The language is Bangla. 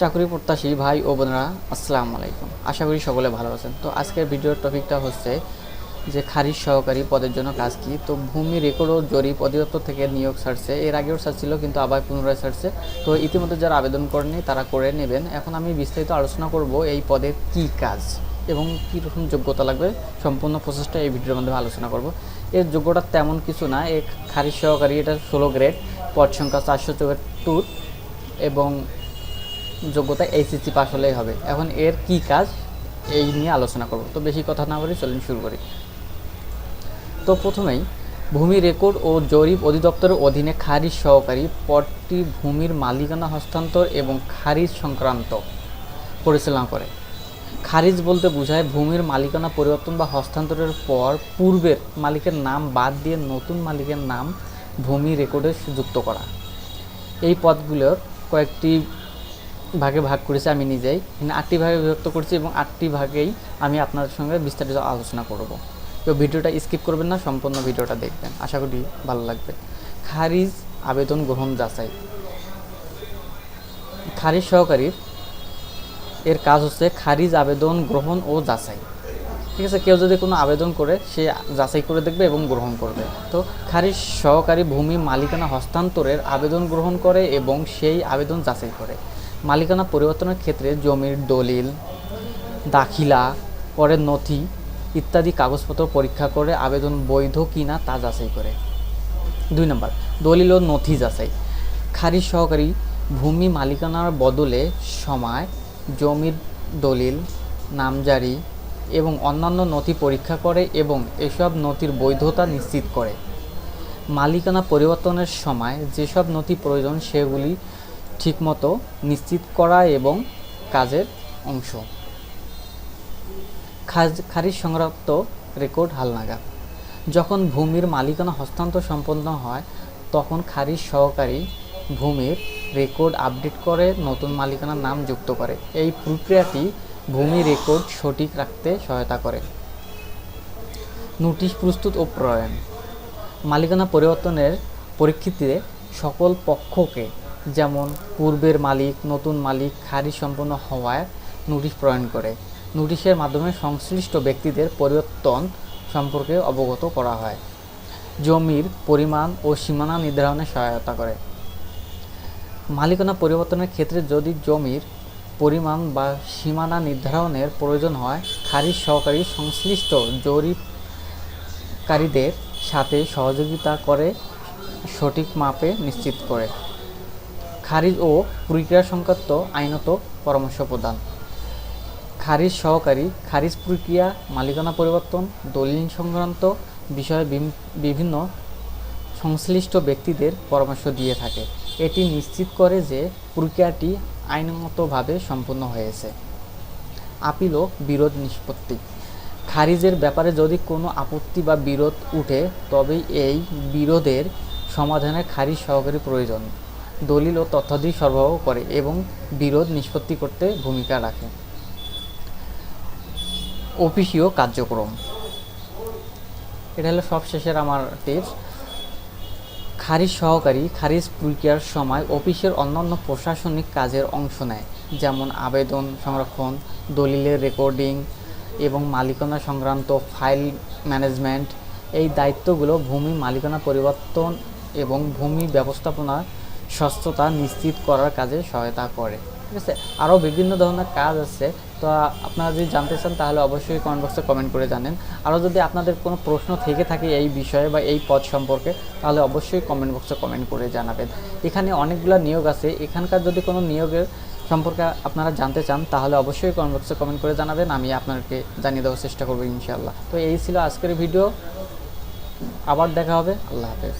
চাকরি প্রত্যাশী ভাই ও বোনেরা, আসসালামু আলাইকুম। আশা করি সকলে ভালো আছেন। তো আজকের ভিডিওর টপিকটা হচ্ছে যে খারিজ সহকারী পদের জন্য কাজ কি। তো ভূমি রেকর্ড ও জরিপ অধিদপ্তর থেকে নিয়োগ ছাড়ছে। এর আগেও ছাড়ছিল, কিন্তু আবার পুনরায় ছাড়ছে। তো ইতিমধ্যে যারা আবেদন করেনি তারা করে নেবেন। এখন আমি বিস্তারিত আলোচনা করব এই পদের কি কাজ এবং কী রকম যোগ্যতা লাগবে। সম্পূর্ণ প্রসেসটা এই ভিডিওর মাধ্যমে আলোচনা করব। এর যোগ্যতা তেমন কিছু না। এক খারিজ সহকারী, এটা ষোলো গ্রেড, পদ সংখ্যা চারশো চুয়াত্তর এবং যোগ্যতা এইচএসসি পাস হলেই হবে। এখন এর কি কাজ? এই নিয়ে আলোচনা করব। তো বেশি কথা না বলি চলুন শুরু করি। তো প্রথমেই, ভূমি রেকর্ড ও জরিপ অধিদপ্তরের অধীনে খারিজ সহকারী পদটি ভূমির মালিকানা হস্তান্তর এবং খারিজ সংক্রান্ত পরিচালনা করে। খারিজ বলতে বোঝায় ভূমির মালিকানা পরিবর্তন বা হস্তান্তরের পর পূর্বের মালিকের নাম বাদ দিয়ে নতুন মালিকের নাম ভূমি রেকর্ডে যুক্ত করা। এই পদগুলোর কয়েকটি ভাগে ভাগ করেছি আমি নিজেই। আটটি ভাগে বিভক্ত করছি এবং আটটি ভাগেই আমি আপনাদের সঙ্গে বিস্তারিত আলোচনা করব। তো ভিডিওটা স্কিপ করবেন না, সম্পূর্ণ ভিডিওটা দেখবেন। আশা করি ভালো লাগবে। খারিজ আবেদন গ্রহণ যাচাই। খারিজ সহকারীর এর কাজ হচ্ছে খারিজ আবেদন গ্রহণ ও যাচাই। ঠিক আছে, কেউ যদি কোনো আবেদন করে, সে যাচাই করে দেখবে এবং গ্রহণ করবে। তো খারিজ সহকারী ভূমি মালিকানা হস্তান্তরের আবেদন গ্রহণ করে এবং সেই আবেদন যাচাই করে। মালিকানা পরিবর্তনের ক্ষেত্রে জমির দলিল, দাখিলা, পরের নথি ইত্যাদি কাগজপত্র পরীক্ষা করে আবেদন বৈধ কিনা তা যাচাই করে। দুই নম্বর, দলিল ও নথি যাচাই। খারিজ সহকারী ভূমি মালিকানার বদলে সময়, জমির দলিল, নামজারি এবং অন্যান্য নথি পরীক্ষা করে এবং এসব নথির বৈধতা নিশ্চিত করে। মালিকানা পরিবর্তনের সময় যেসব নথি প্রয়োজন সেগুলি ঠিকমতো নিশ্চিত করা এবং কাজের অংশ। খাজ, খারিজ সংক্রান্ত রেকর্ড হালনাগাদ যখন ভূমির মালিকানা হস্তান্তর সম্পন্ন হয়, তখন খারিজ সহকারী ভূমির রেকর্ড আপডেট করে নতুন মালিকানার নাম যুক্ত করে। এই প্রক্রিয়াটি ভূমি রেকর্ড সঠিক রাখতে সহায়তা করে। নোটিশ প্রস্তুত ও প্রণয়ন। মালিকানা পরিবর্তনের পরিপ্রেক্ষিতে সকল পক্ষকে যেমন পূর্বের মালিক, নতুন মালিক, খারিজ সম্পন্ন হওয়ায় নোটিশ প্রণয়ন করে। নোটিশের মাধ্যমে সংশ্লিষ্ট ব্যক্তিদের পরিবর্তন সম্পর্কে অবগত করা হয়। জমির পরিমাণ ও সীমানা নির্ধারণে সহায়তা করে। মালিকানা পরিবর্তনের ক্ষেত্রে যদি জমির পরিমাণ বা সীমানা নির্ধারণের প্রয়োজন হয়, খারিজ সহকারী সংশ্লিষ্ট জরিপকারীদের সাথে সহযোগিতা করে সঠিক মাপে নিশ্চিত করে। খারিজ ও প্রক্রিয়া সংক্রান্ত আইনত পরামর্শ প্রদান। খারিজ সহকারী, খারিজ প্রক্রিয়া, মালিকানা পরিবর্তন, দলিল সংক্রান্ত বিষয়ে বিভিন্ন সংশ্লিষ্ট ব্যক্তিদের পরামর্শ দিয়ে থাকে। এটি নিশ্চিত করে যে প্রক্রিয়াটি আইনগতভাবে সম্পন্ন হয়েছে। আপিল ও বিরোধ নিষ্পত্তি। খারিজের ব্যাপারে যদি কোনো আপত্তি বা বিরোধ উঠে তবে এই বিরোধের সমাধানে খারিজ সহকারী প্রয়োজন। দলিল ও তথ্যাদি সরবরাহ করে এবং বিরোধ নিষ্পত্তি করতে ভূমিকা রাখে। অফিসীয় কার্যক্রম। এটা হলো সব শেষের আমার টিপস খারিজ সহকারী, খারিজ প্রক্রিয়ার সময় অফিসের অন্যান্য প্রশাসনিক কাজের অংশ নেয়, যেমন আবেদন সংরক্ষণ, দলিলের রেকর্ডিং এবং মালিকানা সংক্রান্ত ফাইল ম্যানেজমেন্ট এই দায়িত্বগুলো ভূমি মালিকানা পরিবর্তন এবং ভূমি ব্যবস্থাপনার স্বচ্ছতা নিশ্চিত করার কাজে সহায়তা করে। ঠিক আছে? আরও বিভিন্ন ধরনের কাজ আছে। তো আপনারা যদি জানতে চান তাহলে অবশ্যই কমেন্ট বক্সে কমেন্ট করে জানেন। আরও যদি আপনাদের কোনো প্রশ্ন থেকে থাকে এই বিষয়ে বা এই পদ সম্পর্কে, তাহলে অবশ্যই কমেন্ট বক্সে কমেন্ট করে জানাবেন। এখানে অনেকগুলো নিয়োগ আছে। এখানকার যদি কোনো নিয়োগের সম্পর্কে আপনারা জানতে চান, তাহলে অবশ্যই কমেন্ট বক্সে কমেন্ট করে জানাবেন। আমি আপনাকে জানিয়ে দেওয়ার চেষ্টা করব ইনশাআল্লাহ। তো এই ছিল আজকের ভিডিও। আবার দেখা হবে। আল্লাহ হাফেজ।